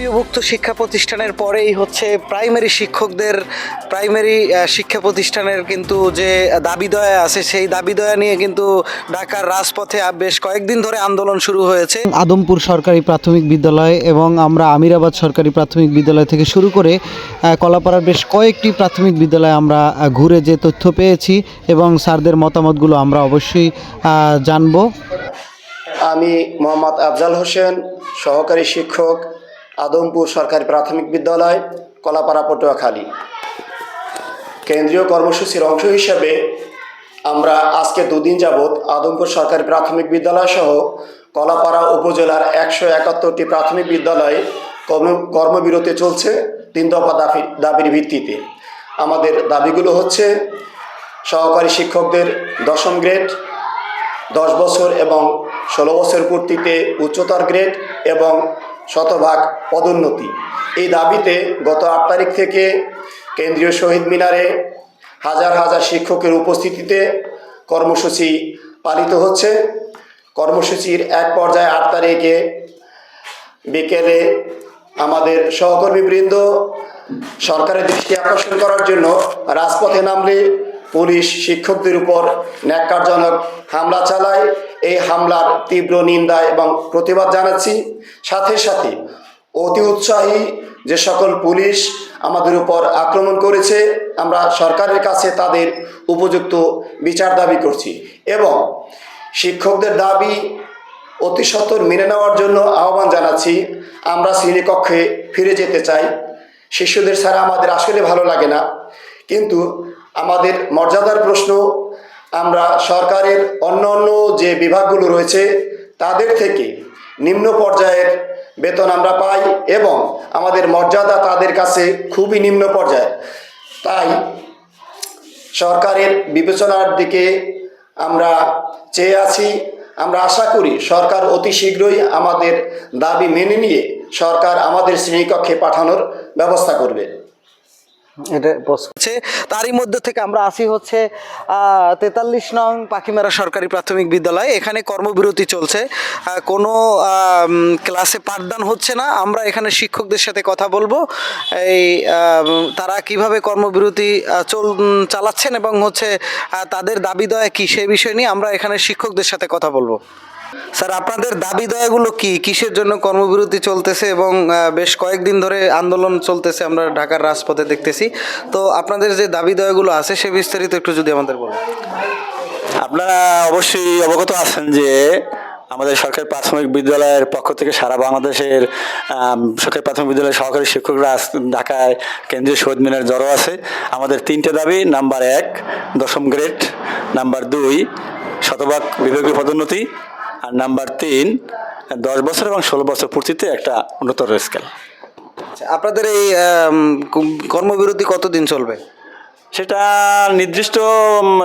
জাতীয়ভুক্ত শিক্ষা প্রতিষ্ঠানের পরেই হচ্ছে প্রাইমারি শিক্ষকদের প্রাইমারি শিক্ষা প্রতিষ্ঠানের কিন্তু যে দাবি দয়া আছে সেই দাবি দয়া নিয়ে কিন্তু ঢাকার রাজপথে বেশ কয়েকদিন ধরে আন্দোলন শুরু হয়েছে। আদমপুর সরকারি প্রাথমিক বিদ্যালয় এবং আমরা আমিরাবাদ সরকারি প্রাথমিক বিদ্যালয় থেকে শুরু করে কলাপাড়ার বেশ কয়েকটি প্রাথমিক বিদ্যালয়ে আমরা ঘুরে যে তথ্য পেয়েছি এবং স্যারদের মতামতগুলো আমরা অবশ্যই জানব। আমি মোহাম্মদ আফজাল হোসেন সহকারী শিক্ষক আদমপুর সরকারি প্রাথমিক বিদ্যালয়, কলাপাড়া, পটুয়াখালী। কেন্দ্রীয় কর্মসূচির অংশ হিসেবে আমরা আজকে দুদিন যাবৎ আদমপুর সরকারি প্রাথমিক বিদ্যালয় সহ কলাপাড়া উপজেলার একশো একাত্তরটি প্রাথমিক বিদ্যালয়ে কর্ম, কর্মবিরতি চলছে তিন দফা দাবি দাবির ভিত্তিতে। আমাদের দাবিগুলো হচ্ছে সহকারী শিক্ষকদের দশম গ্রেড, দশ বছর এবং ষোলো বছর পূর্তিতে উচ্চতর গ্রেড এবং শতভাগ পদোন্নতি। এই দাবিতে গত আট তারিখ থেকে কেন্দ্রীয় শহীদ মিনারে হাজার হাজার শিক্ষকের উপস্থিতিতে কর্মসূচি পালিত হচ্ছে। কর্মসূচির এক পর্যায়ে আট তারিখে বিকেলে আমাদের সহকর্মীবৃন্দ সরকারের দৃষ্টি আকর্ষণ করার জন্য রাজপথে নামলে পুলিশ শিক্ষকদের উপর ন্যাক্কারজনক হামলা চালায়। এই হামলার তীব্র নিন্দা এবং প্রতিবাদ জানাচ্ছি। সাথে সাথে অতি উৎসাহী যে সকল পুলিশ আমাদের উপর আক্রমণ করেছে, আমরা সরকারের কাছে তাদের উপযুক্ত বিচার দাবি করছি এবং শিক্ষকদের দাবি অতি সত্বর মেনে নেওয়ার জন্য আহ্বান জানাচ্ছি। আমরা শ্রেণীকক্ষে ফিরে যেতে চাই। শিশুদের ছাড়া আমাদের আসলে ভালো লাগে না। কিন্তু আমাদের মর্যাদার প্রশ্ন, আমরা সরকারের অন্য অন্য যে বিভাগগুলো রয়েছে, তাদের থেকে নিম্ন পর্যায়ের বেতন আমরা পাই এবং আমাদের মর্যাদা তাদের কাছে খুবই নিম্ন পর্যায়ে। তাই সরকারের বিবেচনার দিকে আমরা চেয়ে আছি। আমরা আশা করি সরকার অতি শীঘ্রই আমাদের দাবি মেনে নিয়ে সরকার আমাদের শ্রেণীকক্ষে পাঠানোর ব্যবস্থা করবে। এটা তারই মধ্যে থেকে আমরা আসি হচ্ছে তেতাল্লিশ নং পাখিমারা সরকারি প্রাথমিক বিদ্যালয়। এখানে কর্মবিরতি চলছে। কোনো ক্লাসে পাঠদান হচ্ছে না। আমরা এখানে শিক্ষকদের সাথে কথা বলব। এই তারা কীভাবে কর্মবিরতি চল, চালাচ্ছেন এবং হচ্ছে তাদের দাবি দয়া কি সেই বিষয় নিয়ে আমরা এখানে শিক্ষকদের সাথে কথা বলব। স্যার, আপনাদের দাবি দয়াগুলো কি? কিসের জন্য কর্মবিরতি চলতেছে এবং বেশ কয়েকদিন ধরে আন্দোলন চলতেছে, আমরা ঢাকার রাজপথে দেখতেছি। তো আপনাদের যে দাবি দয়াগুলো আছে, সে বিস্তারিত একটু যদি আমাদের বলেন। আপনারা অবশ্যই অবগত আছেন যে, আমাদের সরকারি প্রাথমিক বিদ্যালয়ের পক্ষ থেকে সারা বাংলাদেশের সরকারি প্রাথমিক বিদ্যালয়ের সহকারী শিক্ষকরা ঢাকায় কেন্দ্রীয় শহীদ মিনার জড়ো আছে। আমাদের তিনটে দাবি। নাম্বার এক, দশম গ্রেড। নাম্বার দুই, শতভাগ বিভাগীয় পদোন্নতি। আর নাম্বার তিন দশ বছর এবং ষোলো বছর পূর্তিতে একটা উন্নতর স্কেল আচ্ছা, আপনাদের এই কর্মবিরতি কতদিন চলবে? সেটা নির্দিষ্ট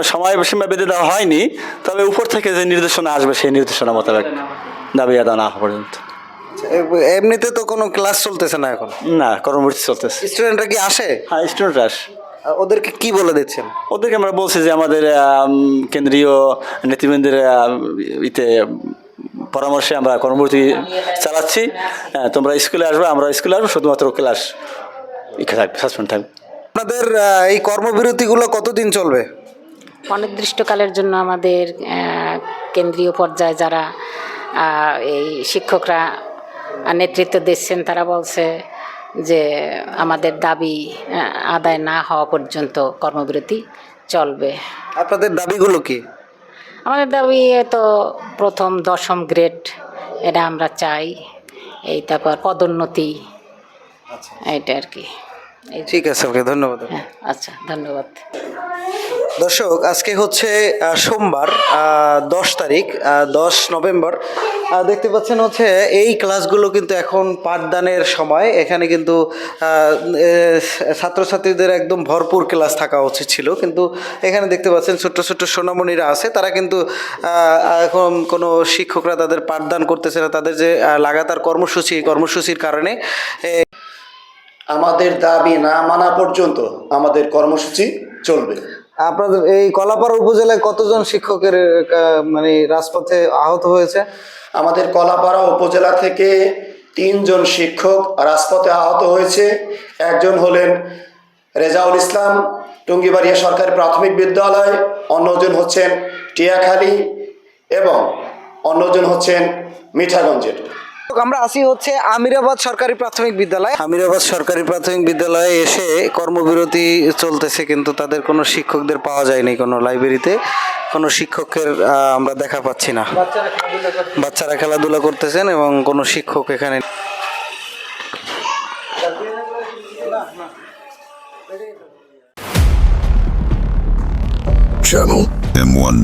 সময়সীমা বেঁধে দেওয়া হয়নি তবে উপর থেকে যে নির্দেশনা আসবে সেই নির্দেশনা মোতাবেক দাবি আদায় না হওয়া পর্যন্ত। এমনিতে তো কোনো ক্লাস চলতেছে না এখন? না কর্মসূচি চলতেছে। স্টুডেন্টরা কি আসে? হ্যাঁ স্টুডেন্ট আস। ওদেরকে কি বলে দিচ্ছেন? ওদেরকে আমরা বলছি যে আমাদের কেন্দ্রীয় নেতৃবৃন্দের ইতে পরামর্শে আমরা কর্মসূচি চালাচ্ছি। হ্যাঁ, তোমরা স্কুলে আসবে আমরা স্কুলে আসব শুধুমাত্র ক্লাস ইকে থাকবে সাসপেন্ড থাকবে। আপনাদের এই কর্মবিরতিগুলো কতদিন চলবে? অনির্দিষ্টকালের জন্য আমাদের কেন্দ্রীয় পর্যায়ে যারা এই শিক্ষকরা নেতৃত্ব দিচ্ছেন তারা বলছে যে আমাদের দাবি আদায় না হওয়া পর্যন্ত কর্মবিরতি চলবে। আপনাদের দাবিগুলো কি? আমাদের দাবি তো প্রথম দশম গ্রেড এটা আমরা চাই। এই তারপর পদোন্নতি এটা আর কি। ঠিক আছে ওকে ধন্যবাদ। হ্যাঁ আচ্ছা ধন্যবাদ। দর্শক, আজকে হচ্ছে সোমবার দশ তারিখ দশ নভেম্বর। দেখতে পাচ্ছেন হচ্ছে, এই ক্লাসগুলো কিন্তু এখন পাঠদানের সময়। এখানে কিন্তু ছাত্রছাত্রীদের একদম ভরপুর ক্লাস থাকা উচিত ছিল। কিন্তু এখানে দেখতে পাচ্ছেন, ছোট্ট ছোট্ট সোনামণিরা আছে। তারা কিন্তু এখন কোনো শিক্ষকরা তাদের পাঠদান করতেছে না। তাদের যে লাগাতার কর্মসূচি কর্মসূচির কারণে আমাদের দাবি না মানা পর্যন্ত আমাদের কর্মসূচি চলবে। আপনাদের এই কলাপাড়া উপজেলায় কতজন শিক্ষকের মানে রাজপথে আহত হয়েছে? আমাদের কলাপাড়া উপজেলা থেকে তিনজন শিক্ষক রাজপথে আহত হয়েছে। একজন হলেন রেজাউল ইসলাম, টুঙ্গিবাড়িয়া সরকারি প্রাথমিক বিদ্যালয়, অন্যজন হচ্ছেন টিয়াখালী এবং অন্যজন হচ্ছেন মিঠাগঞ্জের। আমরা আসি হচ্ছে আমিরাবাদ সরকারি প্রাথমিক বিদ্যালয়। আমিরাবাদ সরকারি প্রাথমিক বিদ্যালয়ে এসে কর্মবিরতি চলতেছে কিন্তু তাদের কোনো শিক্ষকদের পাওয়া যায়নি কোনো লাইব্রেরিতে। কোনো শিক্ষকের আমরা দেখা পাচ্ছি না। বাচ্চারা খেলাধুলা করতেছেন এবং কোনো শিক্ষক এখানে Channel M1